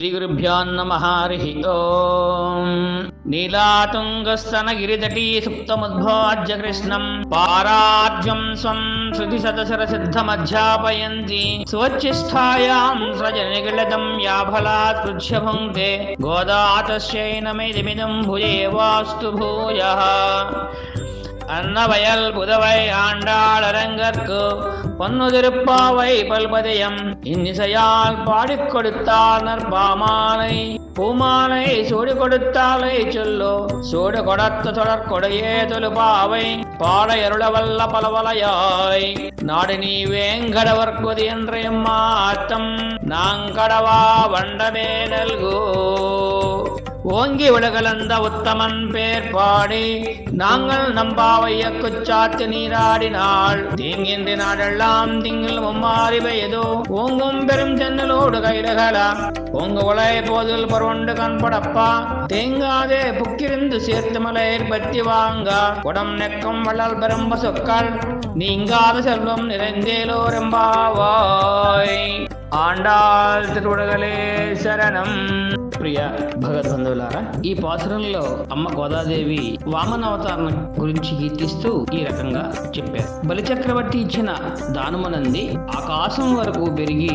శ్రీగురుభ్యోన్నమ హరి ఓం. నీలాతుంగస్తనగిరితటీ సుప్తముద్భాజ్య కృష్ణం పారాజ్యం స్వం శృతి సదసర సిద్ధమధ్యాపయంతి స్వచ్చిష్టాయాం సృజనిగిళదం యాఫలాత్ పృచ్ఛ భుంక్తే గోదా తస్యై నమిదిమిదం భుజే వాస్తు భూయః அன்னவயல் புதவை ஆண்டாள் அரங்கற்கு பொன்னு திருப்பாவை பல்பதயம். இன்னிசையால் பாடிக் கொடுத்தார் நற்பாமாலை. பூமாலை சூடு கொடுத்தாலை சொல்லோ. சூடு கொடுத்த தொடர் கொடையே தொழுபாவை. பாட எருளவல்ல பலவலையாய். நாடு நீ வேங்கடவர்க்குதி என்ற மாத்தம். நாங்கடவா வண்டமே நல்கோ. ஓங்கி உலகலந்த உத்தமன் பேர் பாடி. நாங்கள் நம்பாவையக்கு சாத்து நீராடினாள் தீங்கின்றி நாடெல்லாம் திங்கில் மும்மாறி பெய்தோ ஓங்கும் பெரும் சென்னலோடு கைரகலாம் உங்க உலக போதில் பருவண்டு கண்படப்பா. தேங்காதே புக்கிருந்து சேர்த்து மலையர் பற்றி வாங்க. குடம் நெக்கம் வள்ளல் பெரும்ப சொக்கள் நீங்காத செல்வம் நிறைந்தேலோ ரெம்பாவாய். ஆண்டாள் திருவுடகளே சரணம். ప్రియ భగవద్బంధువులారా ఈ పాసురంలో అమ్మ గోదాదేవి వామన అవతారం గురించి కీర్తిస్తూ ఈ రకంగా చెప్పారు. బలిచక్రవర్తి ఇచ్చిన దానమునంది ఆకాశం వరకు పెరిగి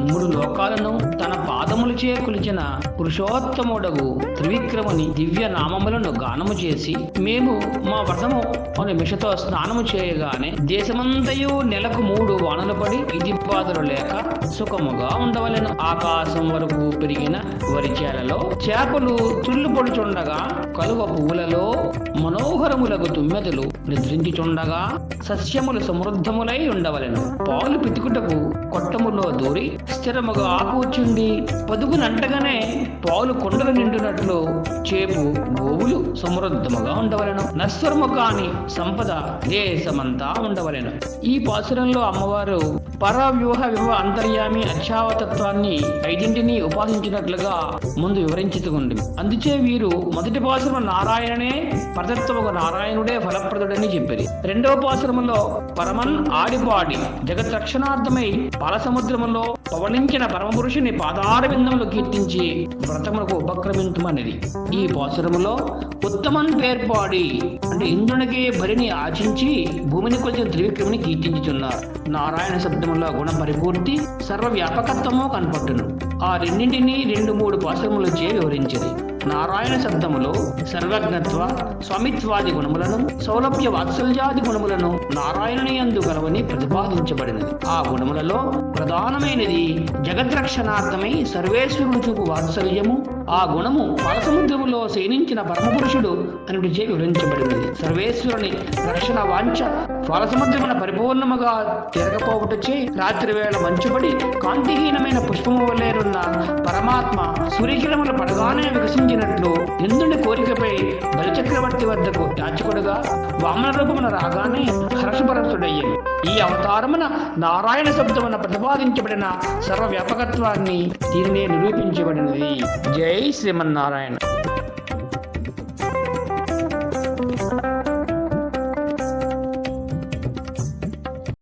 మూడు లోకాలను తన పాదములచే కొలిచిన పురుషోత్తముడగు త్రివిక్రముని దివ్య నామములను గానము చేసి మేము మా వ్రతము అనే మిషతో స్నానము చేయగానే దేశమంతయు నెలకు మూడు వానలు పడి ఇది బాధలు లేక సుఖముగా ఉండవలెను. ఆకాశం వరకు పెరిగిన వరిచేలలో చేపలు తుళ్ళు పొడుచుండగా కలువ పువ్వులలో మనోహరములగు తుమ్మెదలు నిద్రించుచుండగా సస్యములు సమృద్ధములై ఉండవలెను. పాలు పితుకుటకు కొట్టములో దూరి స్థిరముగా ఆకూర్చుండి పదుగునంటగానే పాలు కొండలు నిండునట్లు చేపు గోవులు సమృద్ధముగా ఉండవలెను. నశ్వరము కాని సంపద దేశమంతా ఉండవలెను. ఈ పాసురంలో అమ్మవారు పరవ్యూహ వివ అంతర్యామి అక్షావతత్వాన్ని ఐదింటిని ఉపాసించినట్లుగా ముందు వివరించుతుంది అందుచే వీరు మొదటి పాసురం నారాయణనే పరతత్వము నారాయణుడే ఫలప్రదుడని చెప్పిరి రెండవ పాసురములో పరమన్ ఆడిపాడి జగత్ రక్షణార్థమై పాలసముద్రములో పవనించిన పరమపురుషుని పాదార బిందములు కీర్తించి వ్రతములకు ఉపక్రమించమనిది ఈ పాసురములో ఉత్తమన్ పేర్పాడి అంటే ఇంద్రునికి బరిని ఆచించి భూమిని కొలిచిన త్రివిక్రముని కీర్తించుచున్నారు నారాయణ శబ్దములో గుణ పరిపూర్తి సర్వ వ్యాపకత్వము కనపట్టును. ఆ రెండింటినీ రెండు మూడు పాశ్రములచే వివరించింది. నారాయణ శబ్దములో సర్వజ్ఞత్వ స్వామిత్వాది గుణములను సౌలభ్య వాత్సల్యాది గుణములను నారాయణుని యందు గలవని ప్రతిపాదించబడినది. ఆ గుణములలో ప్రధానమైనది జగద్రక్షణార్థమై సర్వేశ్వరుడు చూపు వాత్సల్యము ఆ గుణము పాలసముద్రములో శయనించిన పరమపురుషుడు అనజే వివరించబడింది. సర్వేశ్వరుని రక్షణ వాంఛ పాలసముద్రమున పరిపూర్ణముగా తిరగపోవుటచే రాత్రి వేళ మంచుబడి కాంతిహీనమైన పుష్పము వల్లేనున్న పరమాత్మ సూర్యకిరణములు పడగానే వికసించినట్లు ఇంద్రుని కోరికపై బలిచక్రవర్తి వద్దకు యాచకుడుగా వామన రూపమున రాగానే హర్షపరచుడయ్యింది ఈ అవతారమున నారాయణ శబ్దమున ప్రతిపాదించబడిన సర్వ వ్యాపకత్వాన్ని దీనినే నిరూపించబడినది. జై శ్రీమన్నారాయణ.